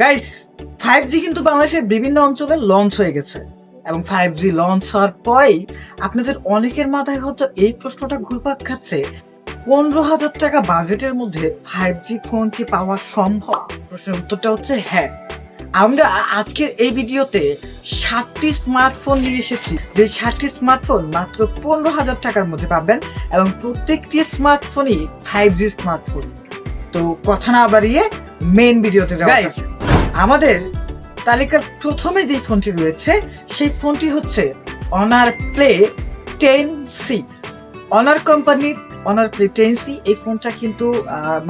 Guys five G কিন্তু বাংলাদেশের বিভিন্ন অঞ্চলে লঞ্চ হয়ে গেছে। এবং ফাইভ জি লঞ্চ হওয়ার পরেই আপনাদের অনেকের মাথায় হয়তো এই প্রশ্নটা ঘুরপাক খাচ্ছে পনেরো হাজার টাকা বাজেটের মধ্যে ফাইভ জি ফোন কি পাওয়া সম্ভব? প্রশ্নের উত্তরটা হচ্ছে হ্যাঁ। আমরা আজকের এই ভিডিওতে সাতটি স্মার্টফোন নিয়ে এসেছি। যে সাতটি স্মার্টফোন মাত্র পনেরো হাজার টাকার মধ্যে পাবেন এবং প্রত্যেকটি স্মার্টফোনই ফাইভ জি স্মার্টফোন তো কথা না বাড়িয়ে মেন ভিডিওতে যাওয়া। আমাদের তালিকার প্রথমে যে ফোনটি রয়েছে, সেই ফোনটি হচ্ছে Honor play ten C Honor কোম্পানির অনার প্লে টেন সি এই ফোনটা কিন্তু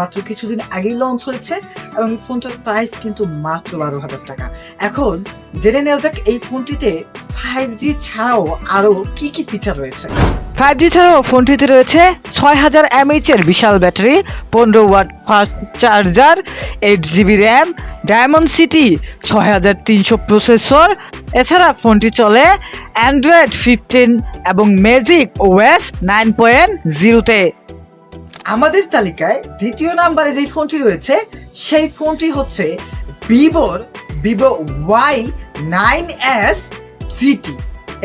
মাত্র কিছুদিন আগেই লঞ্চ হয়েছে এবং এই ফোনটার প্রাইস কিন্তু মাত্র বারো হাজার টাকা। এখন জেনে নেওয়া যাক এই ফোনটিতে ফাইভ জি ছাড়াও আরও কি কি ফিচার রয়েছে। ফাইভ জি ছাড়াও ফোনটিতে রয়েছে ছয় হাজার এমএইচ এর বিশাল ব্যাটারি, পনেরো watt fast charger eight GB RAM Dimensity ছয় হাজার তিনশো প্রসেসর। এছাড়া ফোনটি চলে অ্যান্ড্রয়েড ফিফটিন এবং ম্যাজিক ওএস নাইন পয়েন্ট জিরোতে আমাদের তালিকায় দ্বিতীয় নাম্বারে যে ফোনটি রয়েছে, সেই ফোনটি হচ্ছে ভিভোর Vivo Y nine S GT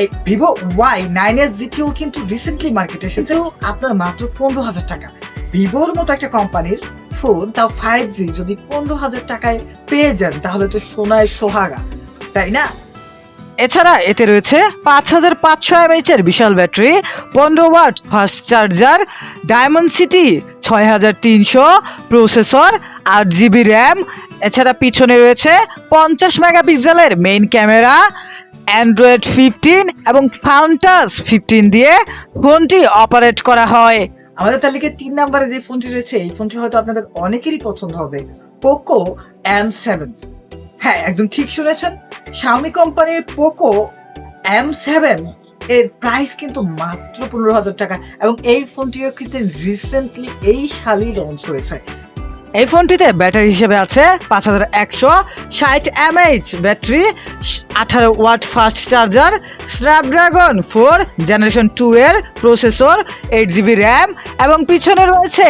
এই ভিভো ওয়াই নাইন এস জিটিও কিন্তু রিসেন্টলি মার্কেটে এসেছে। আপনার মাত্র পনেরো হাজার টাকা। ভিভোর মতো একটা কোম্পানির ফোন তাও ফাইভ জি যদি পনেরো হাজার টাকায় পেয়ে যান, তাহলে তো সোনায় সোহাগা, তাই না? এছাড়া এতে রয়েছে পাঁচ হাজার পাঁচশো এমএইচ এর বিশাল ব্যাটারি, পনেরো watt fast charger Dimensity ছয় হাজার তিনশো প্রসেসর আট জিবি র্যাম এছাড়া পিছনে রয়েছে পঞ্চাশ মেগাপিক্সেলের মেইন ক্যামেরা অ্যান্ড্রয়েড ফিফটিন এবং ফাউন্টাস ফিফটিন দিয়ে ফোনটি অপারেট করা হয়। আমাদের তালিকায় তিন নম্বরে যে ফোনটি রয়েছে, এই ফোনটি হয়তো আপনাদের অনেকেরই পছন্দ হবে। পোকো এম সেভেন হ্যাঁ একদম ঠিক শুনেছেন। শাওমি কোম্পানির পোকো এম সেভেন এর প্রাইস কিন্তু মাত্র পনেরো হাজার টাকা এবং এই ফোনটিও কিন্তু রিসেন্টলি এই সালই লঞ্চ হয়েছে। এই ফোনটিতে ব্যাটারি হিসেবে আছে পাঁচ হাজার একশো ষাট এমএইচ ব্যাটারি, আঠারো watt fast charger, Snapdragon four, generation two এর প্রসেসর, এইট জিবি র্যাম এবং পিছনে রয়েছে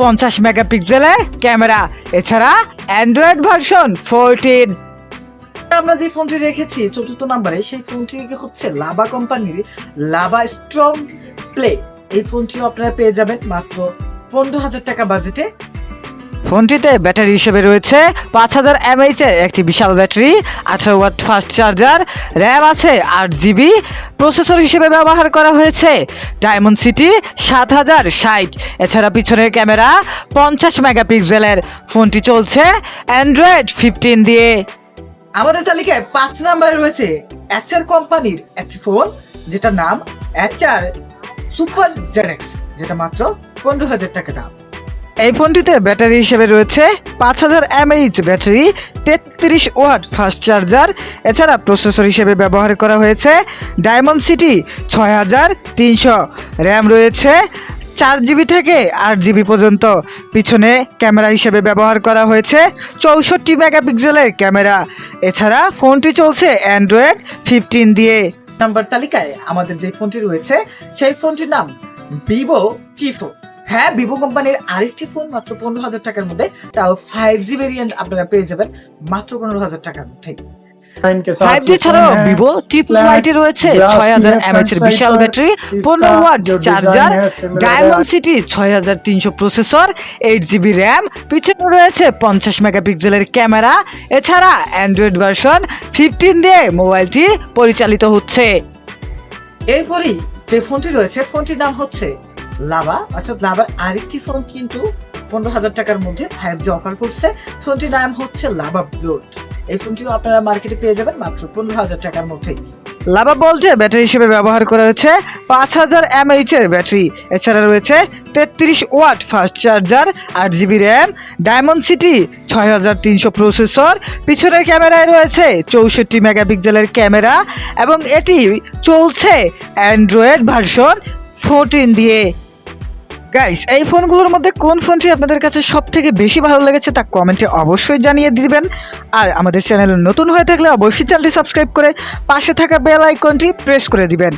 পঞ্চাশ মেগাপিক্সেলের ক্যামেরা, এছাড়া অ্যান্ড্রয়েড ভার্সন ফোরটিন। আমরা যে ফোনটি রেখেছি, চতুর্থ নাম্বারে, সেই ফোনটি হচ্ছে লাভা কোম্পানির লাভা স্ট্রং প্লে। এই ফোনটিও আপনারা পেয়ে যাবেন মাত্র পনেরো হাজার টাকা বাজেটে। ফোনটিতে ব্যাটারি হিসেবে রয়েছে পাঁচ হাজার এমএইচ এর একটি বিশাল ব্যাটারি, আঠারো ওয়াট ফাস্ট চার্জার, র্যাম আছে আট জিবি, প্রসেসর হিসেবে ব্যবহার করা হয়েছে ডায়মন্ড সিটি সাত হাজার ষাট। এছাড়া পিছনের ক্যামেরা পঞ্চাশ মেগাপিক্সেলের, ফোনটি চলছে অ্যান্ড্রয়েড ফিফটিন দিয়ে। আমাদের তালিকায় পাঁচ নম্বরে রয়েছে অ্যাচার কোম্পানির একটি ফোন, যেটার নাম অ্যাচার সুপার জেডেক্স যেটা মাত্র পনেরো হাজার টাকা দাম। এই ফোনটিতে ব্যাটারি হিসেবে রয়েছে পাঁচ হাজার এমএইচ ব্যাটারি, তেত্রিশ ওয়াট ফাস্ট চার্জার এছাড়া প্রসেসর হিসেবে ব্যবহার করা হয়েছে ডায়মন্ড সিটি ছয় হাজার তিনশো। র্যাম রয়েছে চার জিবি থেকে আট জিবি পর্যন্ত। পিছনে ক্যামেরা হিসেবে ব্যবহার করা হয়েছে চৌষট্টি মেগাপিক্সেলের ক্যামেরা। এছাড়া ফোনটি চলছে অ্যান্ড্রয়েড ফিফটিন দিয়ে। নাম্বার তালিকায় আমাদের যে ফোনটি রয়েছে, সেই ফোনটির নাম ভিভো চিফো হ্যাঁ ভিভো কোম্পানির আরেকটি ফোন মাত্র পনেরো হাজার টাকার মধ্যে তাও ফাইভ জি ভেরিয়েন্ট আপনারা পেয়ে যাবেন মাত্র পনেরো হাজার টাকার মধ্যেই। ফাইভ জি ছাড়াও ভিভো ট্রিপল ওয়াইটে রয়েছে ছয় হাজার এমএচ এর বিশাল ব্যাটারি পনেরো ওয়াট চার্জার ডায়মন্ড সিটি ছয় হাজার তিনশো প্রসেসর এইট জিবি র্যাম পিছনে রয়েছে পঞ্চাশ মেগাপিক্সেলের ক্যামেরা এছাড়া অ্যান্ড্রয়েড ভার্সন ফিফটিন দিয়ে মোবাইলটি পরিচালিত হচ্ছে। এরপরেই যে ফোনটি রয়েছে ফোনটির নাম হচ্ছে লাভা, অর্থাৎ লাভার আরেকটি ফোন কিন্তু পনেরো হাজার টাকার মধ্যে ফাইভ জি অফার করছে। ফোনটির নাম হচ্ছে লাভা ব্লুট এই ফোনটিও আপনারা মার্কেটে পেয়ে যাবেন মাত্র পনেরো হাজার টাকার মধ্যেই লাভা বলতে ব্যাটারি হিসেবে ব্যবহার করা হয়েছে পাঁচ হাজার এমএইচ এর ব্যাটারি এছাড়া রয়েছে তেত্রিশ ওয়াট ফাস্ট চার্জার আট জিবি র্যাম ডায়মন্ড সিটি ছয় হাজার তিনশো প্রসেসর পিছনের ক্যামেরায় রয়েছে চৌষট্টি মেগাপিক্সেলের ক্যামেরা এবং এটি চলছে অ্যান্ড্রয়েড ভার্সন ফোরটিন দিয়ে। গাইস এই ফোনগুলোর মধ্যে কোন ফোনটি আপনাদের কাছে সব থেকে বেশি ভালো লেগেছে তা কমেন্টে অবশ্যই জানিয়ে দিবেন। আর আমাদের চ্যানেল নতুন হয়ে থাকলে অবশ্যই চ্যানেলটি সাবস্ক্রাইব করে পাশে থাকা বেল আইকনটি প্রেস করে দিবেন।